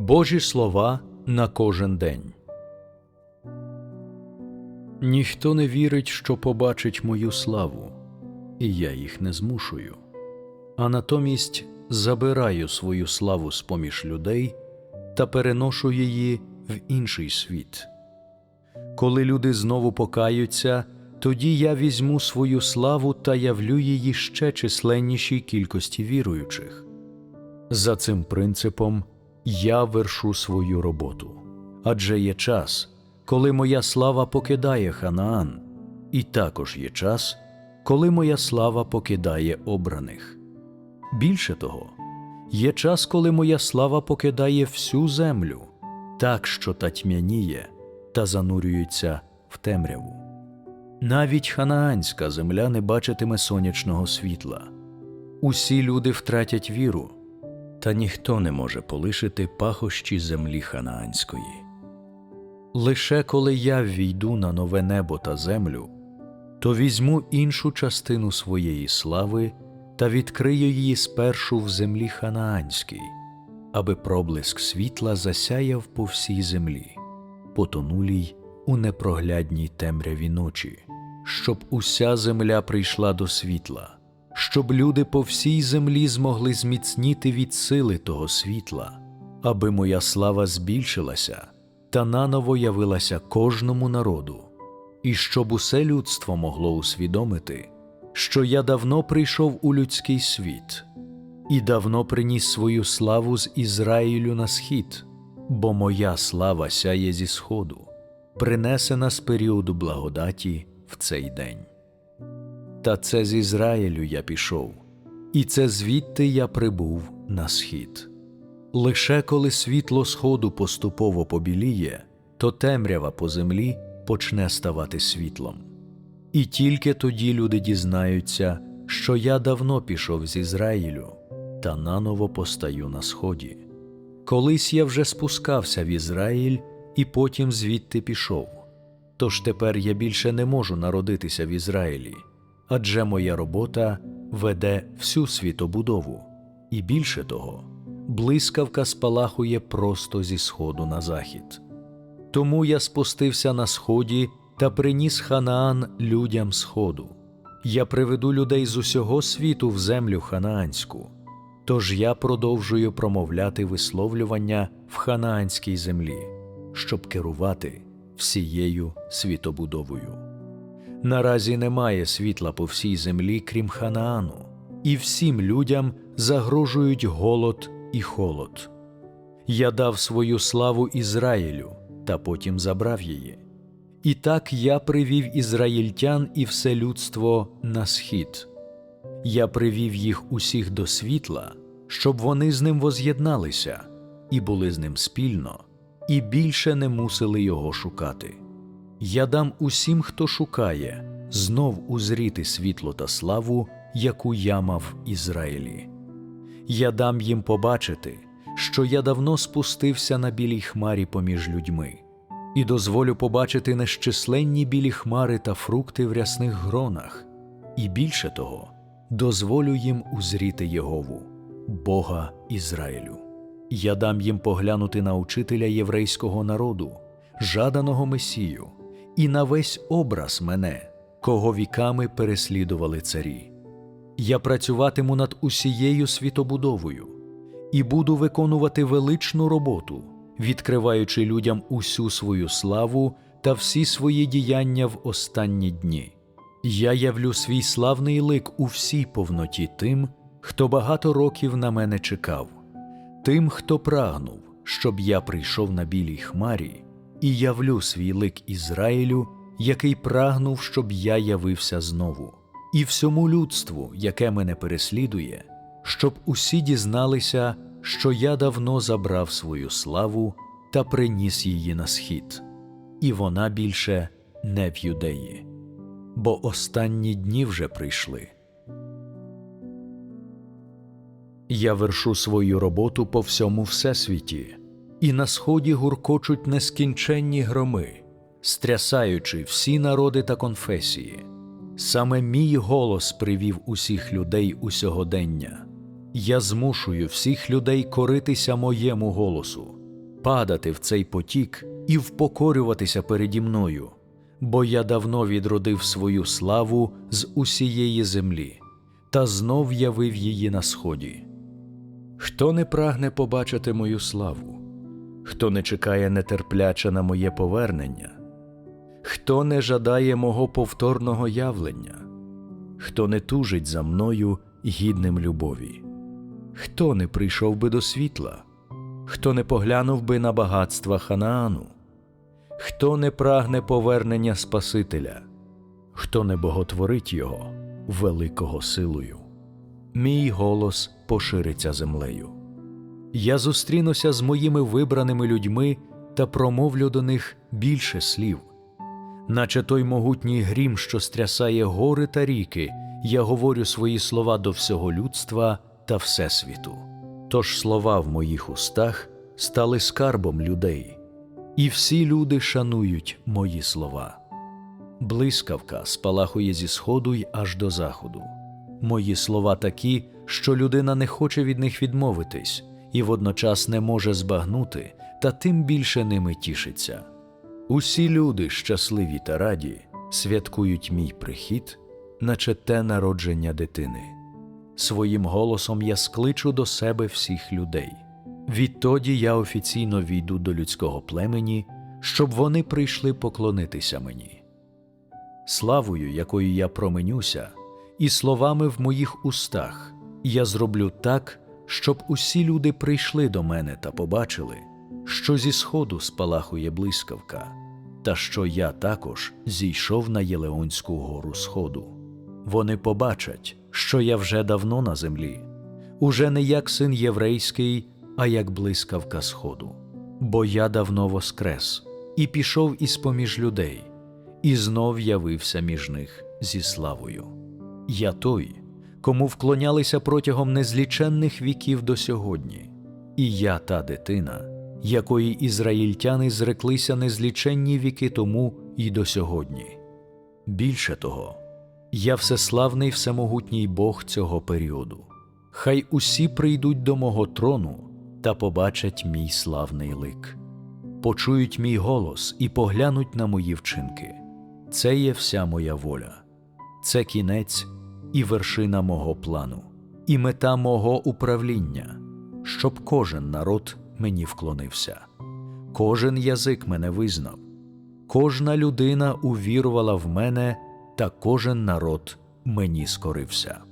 Божі слова на кожен день. Ніхто не вірить, що побачить мою славу, і я їх не змушую, а натомість забираю свою славу з поміж людей та переношу її в інший світ. Коли люди знову покаються, тоді я візьму свою славу та явлю її ще численнішій кількості віруючих. За цим принципом я вершу свою роботу. Адже є час, коли моя слава покидає Ханаан, і також є час, коли моя слава покидає обраних. Більше того, є час, коли моя слава покидає всю землю, так що та тьмяніє та занурюється в темряву. Навіть ханаанська земля не бачитиме сонячного світла. Усі люди втратять віру, та ніхто не може полишити пахощі землі ханаанської. Лише коли я ввійду на нове небо та землю, то візьму іншу частину своєї слави та відкрию її спершу в землі ханаанській, аби проблиск світла засяяв по всій землі, потонулій у непроглядній темряві ночі, щоб уся земля прийшла до світла, щоб люди по всій землі змогли зміцніти від сили того світла, аби моя слава збільшилася та наново явилася кожному народу, і щоб усе людство могло усвідомити, що я давно прийшов у людський світ і давно приніс свою славу з Ізраїлю на схід, бо моя слава сяє зі сходу, принесена з періоду благодаті в цей день. Та це з Ізраїлю я пішов, і це звідти я прибув на схід. Лише коли світло сходу поступово побіліє, то темрява по землі почне ставати світлом. І тільки тоді люди дізнаються, що я давно пішов з Ізраїлю та наново постаю на сході. Колись я вже спускався в Ізраїль і потім звідти пішов. Тож тепер я більше не можу народитися в Ізраїлі, адже моя робота веде всю світобудову, і більше того, блискавка спалахує просто зі сходу на захід. Тому я спустився на сході та приніс Ханаан людям сходу. Я приведу людей з усього світу в землю ханаанську. Тож я продовжую промовляти висловлювання в ханаанській землі, щоб керувати всією світобудовою. Наразі немає світла по всій землі, крім Ханаану, і всім людям загрожують голод і холод. Я дав свою славу Ізраїлю та потім забрав її. І так я привів ізраїльтян і все людство на схід. Я привів їх усіх до світла, щоб вони з ним воз'єдналися і були з ним спільно, і більше не мусили його шукати. Я дам усім, хто шукає, знов узріти світло та славу, яку я мав Ізраїлі. Я дам їм побачити, що я давно спустився на білій хмарі поміж людьми, і дозволю побачити нещисленні білі хмари та фрукти в рясних гронах, і більше того, дозволю їм узріти Єгову, Бога Ізраїлю. Я дам їм поглянути на учителя єврейського народу, жаданого Месію, і на весь образ мене, кого віками переслідували царі. Я працюватиму над усією світобудовою і буду виконувати величну роботу, відкриваючи людям усю свою славу та всі свої діяння в останні дні. Я явлю свій славний лик у всій повноті тим, хто багато років на мене чекав, тим, хто прагнув, щоб я прийшов на білій хмарі, і явлю свій лик Ізраїлю, який прагнув, щоб я явився знову, і всьому людству, яке мене переслідує, щоб усі дізналися, що я давно забрав свою славу та приніс її на схід, і вона більше не в юдеї, бо останні дні вже прийшли. Я вершу свою роботу по всьому всесвіті, і на сході гуркочуть нескінченні громи, стрясаючи всі народи та конфесії. Саме мій голос привів усіх людей у сьогодення. Я змушую всіх людей коритися моєму голосу, падати в цей потік і впокорюватися переді мною, бо я давно відродив свою славу з усієї землі та знов явив її на сході. Хто не прагне побачити мою славу, хто не чекає нетерпляче на моє повернення, хто не жадає мого повторного явлення, хто не тужить за мною гідним любові, хто не прийшов би до світла, хто не поглянув би на багатства Ханаану, хто не прагне повернення Спасителя, хто не боготворить його великого силою. Мій голос пошириться землею. Я зустрінуся з моїми вибраними людьми та промовлю до них більше слів. Наче той могутній грім, що стрясає гори та ріки, я говорю свої слова до всього людства та всесвіту. Тож слова в моїх устах стали скарбом людей, і всі люди шанують мої слова. Блискавка спалахує зі сходу й аж до заходу. Мої слова такі, що людина не хоче від них відмовитись і водночас не може збагнути, та тим більше ними тішиться. Усі люди, щасливі та раді, святкують мій прихід, наче те народження дитини. Своїм голосом я скличу до себе всіх людей. Відтоді я офіційно війду до людського племені, щоб вони прийшли поклонитися мені. Славою, якою я променюся, і словами в моїх устах, я зроблю так, щоб усі люди прийшли до мене та побачили, що зі сходу спалахує блискавка, та що я також зійшов на Єлеонську гору Сходу. Вони побачать, що я вже давно на землі, уже не як син єврейський, а як блискавка Сходу. Бо я давно воскрес і пішов із поміж людей, і знов явився між них зі славою. Я той, кому вклонялися протягом незліченних віків до сьогодні, і я та дитина, якої ізраїльтяни зреклися незліченні віки тому і до сьогодні. Більше того, я всеславний всемогутній Бог цього періоду. Хай усі прийдуть до мого трону та побачать мій славний лик, почують мій голос і поглянуть на мої вчинки. Це є вся моя воля, це кінець і вершина мого плану, і мета мого управління, щоб кожен народ мені вклонився, кожен язик мене визнав, кожна людина увірувала в мене, та кожен народ мені скорився.